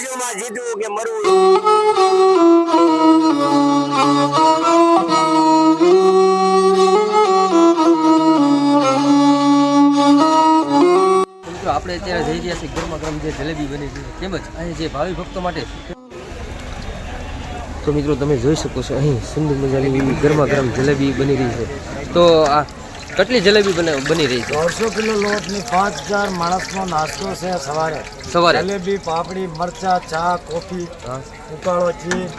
બાજુમાં જીતવું કે મરવું આપણે અત્યારે જઈ રહ્યા છીએ ગરમા ગરમ જે જલેબી બની છે, તેમજ અહીં જે ભાવિ ભક્તો માટે તો મિત્રો તમે જોઈ શકો છો, અહીં સુંદર મજાની ગરમા ગરમ જલેબી બની રહી છે. તો આ કેટલી જલેબી બને બની રહી છે? દોઢસો કિલો લોટની પાંચ હજાર માણસનો નાસ્તો છે સવારે. સવારે? જલેબી પાપડી મરચા ચા કોફી ઉકાળો ચીઝ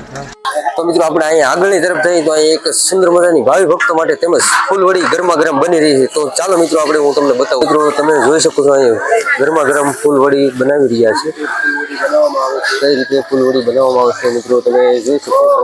તો મિત્રો આપણે અહીંયા આગળની તરફ જઈએ તો અહીં એક સુંદર મજાની ભાવિ ભક્તો માટે તેમજ ફૂલવડી ગરમા ગરમ બની રહી છે. તો ચાલો મિત્રો આપણે હું તમને બતાવું. મિત્રો તમે જોઈ શકો છો અહીંયા ગરમા ગરમ ફૂલવડી બનાવી રહ્યા છે. કઈ રીતે ફૂલવડી બનાવવામાં આવે છે મિત્રો તમે જોઈ શકો છો.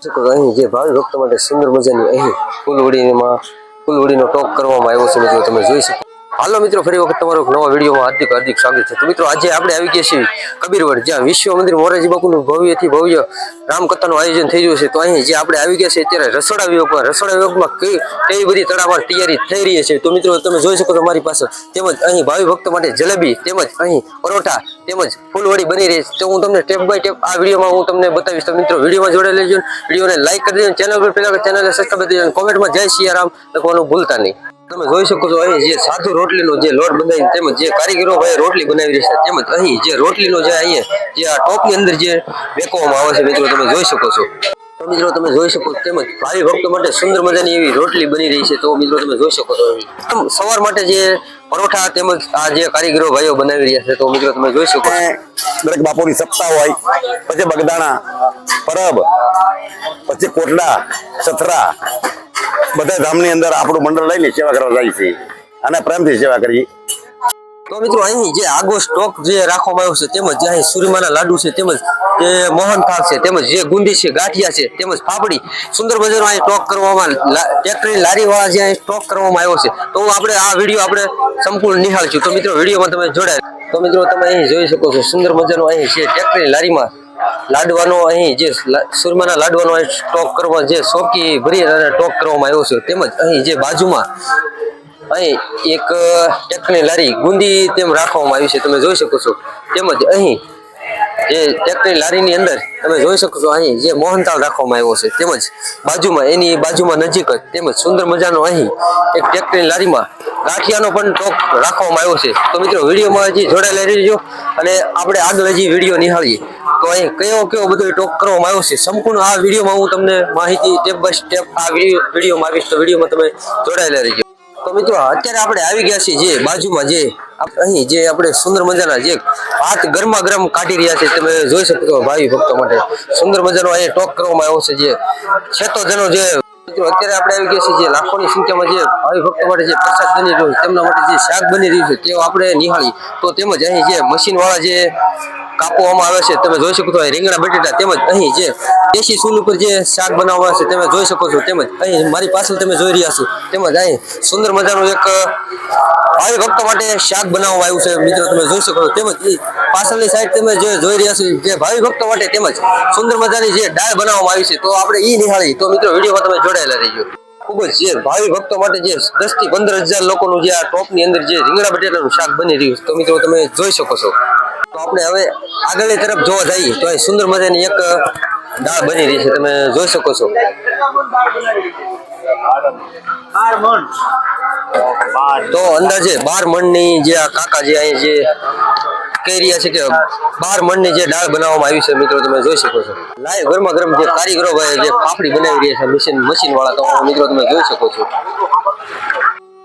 અહીં જે ભાવિ ભક્તો માટે સુંદર મજાની અહીં ફૂલવડીમાં ફૂલવડીનો ટોક કરવામાં આવ્યો છે મિત્રો તમે જોઈ શકો. હાલો મિત્રો, ફરી વખત તમારો નવા વિડીયોમાં હાર્દિક હાર્દિક સ્વાગત છે. તો મિત્રો, આજે આપણે આવી ગયા છીએ કબીરવડ, જ્યાં વિશ્વ મંદિર મોરારજી બાપુનું ભવ્યથી ભવ્ય રામકથાનું આયોજન થઈ રહ્યું છે. તો અહીં જે આપણે આવી ગયા છે અત્યારે રસોડા વિભાગમાં રસોડા વિભાગમાં કઈ કેવી બધી તડામાર તૈયારી થઈ રહી છે? તો મિત્રો, તમે જોઈ શકો છો મારી પાસે તેમજ અહીં ભાવિ ભક્તો માટે જલેબી તેમજ અહીં પરોઠા તેમજ ફૂલવડી બની રહી છે. તો હું તમને ટેપ બાય ટેપ આ વિડીયોમાં હું તમને બતાવીશ. તો મિત્રો, વિડીયોમાં જોડાઈ લેજો વિડીયોને લાઈક કરી દેજો ચેનલ પર પહેલાં ચેનલને સબસ્ક્રાઈબ કરી દેજો કોમેન્ટમાં જય સિયારામ લખવાનું ભૂલતા નહીં. તમે જોઈ શકો છો અહીં જે સાધુ રોટલીનો જે લોટ બનાવી તેમજ જે કારીગરો ભાઈ રોટલી બનાવી રહી છે, તેમજ અહીં જે રોટલીનો જે અહીંયા જે આ ટોપની અંદર જે વેકવામાં આવે છે, મિત્રો, તમે જોઈ શકો છો તો મિત્રો, તમે જોઈ શકો છો તેમજ ભાવિ ભક્તો માટે સુંદર મજાની એવી રોટલી બની રહી છે, તો મિત્રો, તમે જોઈ શકો છો અહીં. આમ સવાર માટે જે પરોઠા તેમજ આ જે કારીગરો ભાઈઓ બનાવી રહ્યા છે, તો મિત્રો, તમે જોઈ શકો છો અને દરેક બાપુની સપ્તાહ હોય, પછી બગદાણા, પરબ, પછી કોટડા સથરા બધા ધામની અંદર આપણું મંડળ લઈને સેવા કરવા જાય છે અને પ્રેમથી સેવા કરીએ. તો મિત્રો અહીં જે આગો સ્ટોક જે રાખવામાં આવ્યો છે, તેમજ અહીં સુરીમાના લાડુ છે, તેમજ જે મોહનથાળ છે, તેમજ જે ગુંદી છે, ગાંઠિયા છે, તેમજ ફાફડી, સુંદર બજારમાં અહીં સ્ટોક કરવામાં ટ્રેક્ટરની લારી વાળા જે અહીં સ્ટોક કરવામાં આવ્યો છે. તો આપણે આ વીડિયો આપણે સંપૂર્ણ નિહાળશું. તો મિત્રો વિડીયોમાં તમે જોડાય તો મિત્રો તમે અહીં જોઈ શકો છો, સુંદર મજાનો અહીં છે ટ્રેક્ટરની લારીમાં લાડવાનો અહીં જે સુરમાના લાડવાનો સ્ટોક કરવા જે શોકી ભરી અને ટોક કરવામાં આવ્યો છે. તેમજ અહીં જે બાજુમાં અહીં એક ટેકની લારી ગુંદી તેમ રાખવામાં આવી છે. તમે જોઈ શકો છો. તેમજ અહીં જે ટેકની લારીની અંદર તમે જોઈ શકો છો અહીં જે મોહનતાળ રાખવામાં આવ્યો છે. તેમજ બાજુમાં, એની બાજુમાં નજીક જ તેમજ સુંદર મજાનો અહીં એક ટેકની લારીમાં ગાંઠિયાનો પણ ટોક રાખવામાં આવ્યો છે. તો મિત્રો, વિડીયોમાં હજી જોડાયેલા રહેજો અને આપણે આગળ હજી વીડિયો નિહાળીએ. તો અહીં કયો કયો બધો ટોક કરવામાં આવ્યો છે? સંપૂર્ણ આ વિડીયોમાં હું તમને માહિતી સ્ટેપ બાય સ્ટેપ આ વીડિયો વિડીયોમાં આવીશ તો વિડીયોમાં તમે જોડાયેલા રહીજો. તો મિત્રો, અત્યારે આપણે આવી ગયા છીએ જે બાજુમાં જે અહીં જે આપણે સુંદર મજાના જે ભાત ગરમા ગરમ કાઢી રહ્યા છે, તમે જોઈ શકો છો ભાવિ ભક્તો માટે. સુંદર મજાનો અહીંયા ટોક કરવામાં આવ્યો છે જે છેતો જનો જે અત્યારે આપણે આવી ગયા છીએ જે લાખોની સંખ્યામાં જે ભાવિ ભક્તો માટે જે પ્રસાદ બની રહ્યો તેમના માટે જે શાક બની રહ્યું છે, તેઓ આપણે નિહાળી. તો તેમજ અહીં જે મશીનવાળા જે કાપવામાં આવે છે, તમે જોઈ શકો છો રીંગણા, બટેટા તેમજ અહીં જે દેશી સૂલ ઉપર જે શાક બનાવવા છે, તમે જોઈ શકો છો, તેમજ અહીં મારી પાછળ તમે જોઈ રહ્યા છો, તેમજ અહીં સુંદર મજાનું એક ભાવિ ભક્તો માટે શાક બનાવવામાં આવ્યું છે, મિત્રો તમે જોઈ શકો છો, તેમજ એ પાછળની સાઈડ તમે જે જોઈ રહ્યા છો, જે ભાવિ ભક્તો માટે તેમજ સુંદર મજાની જે દાળ બનાવવામાં આવી છે, તો આપણે એ નિહાળી, તો મિત્રો વિડીયોમાં તમે જોડાયેલા રહીજો. ખૂબ જ જે ભાવિ ભક્તો માટે જે દસથી પંદર હજાર લોકોનું જે આ ટોપની અંદર જે રીંગણા, બટેટાનું શાક બની રહ્યું છે, તો મિત્રો તમે જોઈ શકો છો. તો આપણે હવે આગળની તરફ જોવા જઈએ તો અહીં સુંદર મજાની એક દાળ બની રહી છે. તમે જોઈ શકો છો. તો અંદાજે બાર મણની જે આ કાકા જે અહીં જે કહી રહ્યા છે કે બાર મણની જે દાળ બનાવવામાં આવી છે મિત્રો તમે જોઈ શકો છો. લાઈવ ગરમા ગરમ જે કારીગરો ભાઈ જે પાપડી બનાવી રહ્યા છે મશીન મશીન વાળા તો મિત્રો તમે જોઈ શકો છો.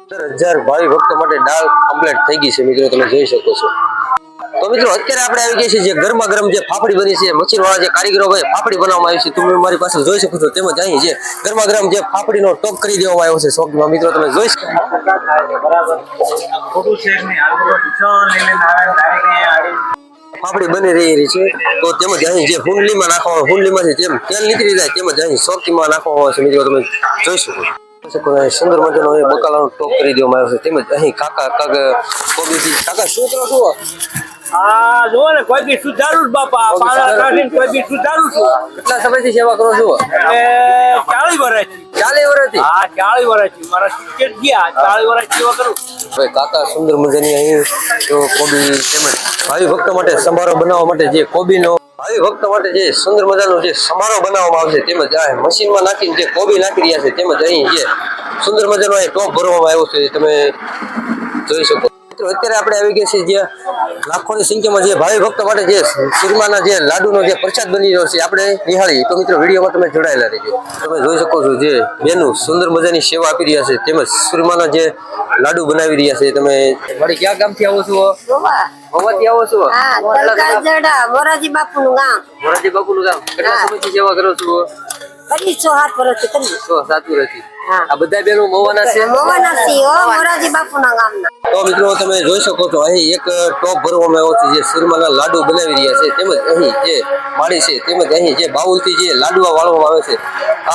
સત્તર હજાર ભાવિ ભક્તો માટે દાળ કમ્પ્લીટ થઈ ગઈ છે મિત્રો તમે જોઈ શકો છો. તો મિત્રો, અત્યારે આપણે આવી ગયા છીએ જે ગરમા ગરમ જે ફાફડી બની છે મશીન વાળા જે કારીગરો ભાઈ ફાફડી બનાવવામાં આવી છે. તમે મારી પાસે જોઈ શકો છો. તેમજ અહીં જે ગરમા ગરમ જે ફાફડીનો ટોપ કરી દેવામાં આવ્યો છે. શોખમાં મિત્રો, તમે જોઈ શકો ફાફડી બની રહી છે. તો તેમજ અહીં જે હુંડલીમાં નાખવામાં, હુંડલીમાંથી જેમ તેલ નીકળી જાય, તેમજ અહીં સોકીમાં નાખવામાં આવે છે. મિત્રો, તમે જોઈ શકો છો. સુંદર મજાનો અહીં બકાલાનો ટોપ કરી દેવામાં આવ્યો છે. તેમજ અહીં કાકા કાકા કોબીજી કાકા, શું કરો છો? હા જુઓ ને કોઈ બી સુધારું બાપા. પાણા કાઢીને કોઈ બી સુધારું છું. કેટલા સમયથી સેવા કરો છો? એટલે ચાળી વર્ષથી. ચાલી વર્ષથી? હા ચાળી વર્ષથી. મારા સિત્તેર ગયા ચાળી વર્ષ સેવા કરું. ભાઈ કાકા સુંદર મજાની અહીં તો કોબી તેમજ ભાવિ ભક્તો માટે સમારોહ બનાવવા માટે જે કોબીનો ભાવિ ભક્તો માટે જે સુંદર મજાનો જે સમારોહ બનાવવામાં આવશે તેમજ આ મશીનમાં નાખીને જે કોબી નાખી રહ્યા છે તેમજ અહીં જે સુંદર મજાનો અહીં ટોપ ભરવામાં આવ્યો છે તમે જોઈ શકો. મિત્રો અત્યારે આપણે આવી ગયા છીએ જે લાખોની સંખ્યામાં જે ભાવિ ભક્તો માટે જે સુરમાના જે લાડુનો જે પ્રસાદ બની રહ્યો છે આપણે નિહાળી તો મિત્રો વિડીયોમાં તમે જોડાયેલા રહેજો. તમે જોઈ શકો છો જે બેનું સુંદર મજાની સેવા આપી રહ્યા છે તેમજ સુરમાના જે લાડુ બનાવી રહ્યા છે તમે મારી ક્યાં ગામથી આવો છો? ગોવા. આવો છો? તલકા બાપુનું ગામ. મોરારજી બાપુનું ગામ. કેટલા. સમયથી સેવા કરો છો? કરી સો હાથ વર્ષથી કરી છો વર્ષથી હા. આ બધા બેનો મોવાના છે? મોવાના સી હો મોરારજી બાપુના ગામના. તો મિત્રો તમે જોઈ શકો છો અહીં એક ટોપ ભરવામાં આવ્યો છે જે સુરમાના લાડુ બનાવી રહ્યા છે. તેમજ અહીં જે માળી છે તેમજ અહીં જે બાઉલથી જે લાડવા વાળવામાં આવે છે.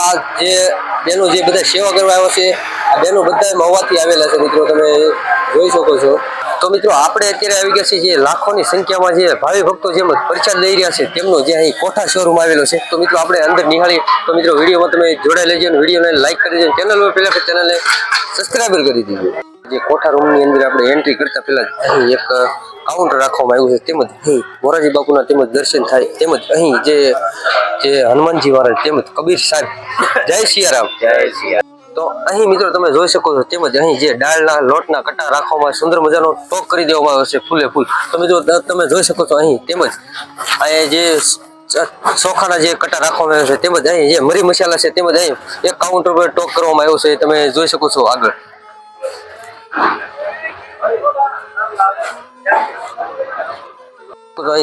આ જે બેનો જે બધા સેવા કરવા આવ્યા છે આ બેનો બધા મહુવાથી આવેલા છે મિત્રો તમે જોઈ શકો છો. તો મિત્રો, આપણે અત્યારે આવી ગયા છીએ જે લાખોની સંખ્યામાં જે ભાવિ ભક્તો જેમ પ્રસાદ લઈ રહ્યા છે, તેમનો જે અહીં કોઠા શોરૂમ આવેલો છે. તો મિત્રો, આપણે અંદર નિહાળી તો મિત્રો, વિડીયોમાં તમે જોડાઈ લેજો વિડીયોને લાઈક કરી દેજો. ચેનલ પર પહેલાં ચેનલને સબસ્ક્રાઈબ કરી દીજો જે કોઠા રૂમની અંદર આપણે એન્ટ્રી કરતા પહેલાં અહીં એક કાઉન્ટર રાખવામાં આવ્યું છે, તેમજ અહીં મોરારજી બાપુના તેમજ દર્શન થાય, તેમજ અહીં જે જે હનુમાનજી મહારાજ, તેમજ કબીર સાહેબ. જય સિયારામ જય સિયા તો અહીં મિત્રો તમે જોઈ શકો છો તેમજ અહીં જે દાળના લોટના કટા રાખવામાં સુંદર મજાનો ટોક કરી દેવામાં આવ્યો છે ફૂલે ફૂલ. તો મિત્રો તમે જોઈ શકો છો અહીં તેમજ આ જે ચોખાના જે કટા રાખવામાં આવ્યા છે તેમજ અહીં જે મરી મસાલા છે તેમજ અહીં એક કાઉન્ટર પર ટોક કરવામાં આવ્યો છે તમે જોઈ શકો છો આગળ.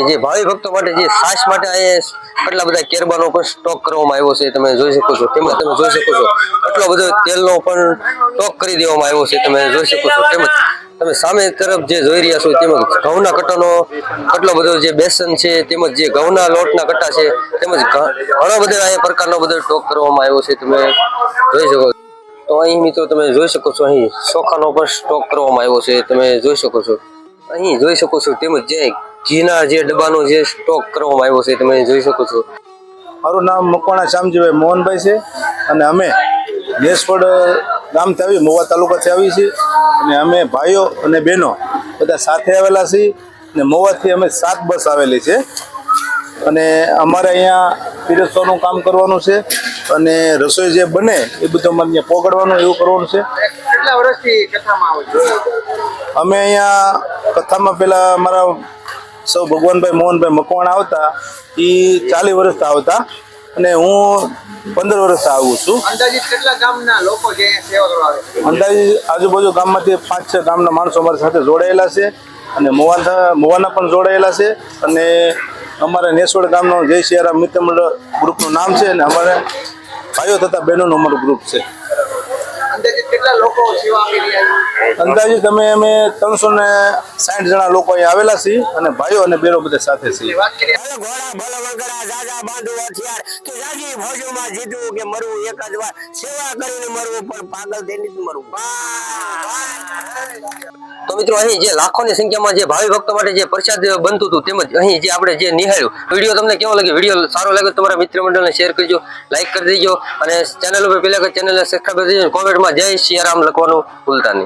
જે ભાવિ ભક્તો માટે જે છાશ માટે અહીં કેટલા બધા કેરબાનો પણ સ્ટોક કરવામાં આવ્યો છે, તમે જોઈ શકો છો. તેમજ તમે જોઈ શકો છો. એટલો બધો તેલનો પણ સ્ટોક કરી દેવામાં આવ્યો છે, તમે જોઈ શકો છો. તેમજ તમે સામે તરફ જે જોઈ રહ્યા છો, તેમજ ઘઉંના કટ્ટાનો કેટલો બધો જે બેસન છે, તેમજ જે ઘઉંના લોટના કટ્ટા છે, તેમજ ઘણા ઘણો બધો અહીંયા પ્રકારનો બધો સ્ટોક કરવામાં આવ્યો છે, તમે જોઈ શકો છો. તો અહીં મિત્રો તમે જોઈ શકો છો, અહીં ચોખાનો પણ સ્ટોક કરવામાં આવ્યો છે, તમે જોઈ શકો છો. અહીં જોઈ શકો છો, તેમજ જે ઘીના જે ડબ્બાનો જે સ્ટોક કરવામાં આવ્યો છે તમે જોઈ શકો છો. મારું નામ મકવાણા શ્યામજીભાઈ મોહનભાઈ છે અને અમે દેશપડ ગામથી આવી મોવા તાલુકાથી આવી છીએ અને અમે ભાઈઓ અને બહેનો બધા સાથે આવેલા છીએ અને મોવાથી અમે સાત બસ આવેલી છે. અને અમારે અહીંયા પીરસવાનું કામ કરવાનું છે અને રસોઈ જે બને એ બધું અમારે અહીંયા પોગડવાનું એવું કરવાનું છે. કેટલા વર્ષથી કથામાં આવો છો? અમે અહીંયા કથામાં પહેલાં અમારા સૌ ભગવાનભાઈ મોહનભાઈ મકવાણા આવતા એ ચાલીસ વર્ષથી આવતા અને હું પંદર વર્ષથી આવું છું. અંદાજિત કેટલા ગામના લોકો જે સેવા કરવા આવે છે? આજુબાજુ ગામમાંથી પાંચ છ ગામના માણસો અમારી સાથે જોડાયેલા છે અને મોવાના મોવાના પણ જોડાયેલા છે અને અમારા નેસવડ ગામનો જય સિયારામ મિત્ર મંડળ ગ્રુપનું નામ છે અને અમારે ભાઈઓ તથા બહેનોનું અમારું ગ્રુપ છે. અંદાજિત કેટલા લોકો સેવા આપી રહ્યા છે? અંદાજે તમે અમે ત્રણસો ને સાઠ જણા લોકો અહીંયા આવેલા છીએ અને ભાઈઓ અને બેરો બધા સાથે છીએ. વાત કરીએ. ઘોડા ભલ વગડા જાજા બાંધુ હથિયાર. કે જાજી ભોજોમાં જીતવું કે મરવું એક જ વાર. સેવા કરીને મરવું પણ પાગલ થઈને જ મરવું. તો મિત્રો અહીં જે લાખોની સંખ્યામાં જે ભાવિ ભક્તો માટે જે પ્રસાદ બનતું હતું તેમજ અહીં જે આપણે જે નિહાળ્યું વીડિયો તમને કેવો લાગે વીડિયો સારો લાગે તમારા મિત્ર મંડળને શેર કરજો લાઈક કરી દેજો અને ચેનલ ઉપર પહેલા ચેનલને સબસ્ક્રાઈબ કરી દેજો કોમેન્ટમાં જય સિયારામ લખવાનું ભૂલતા નહીં.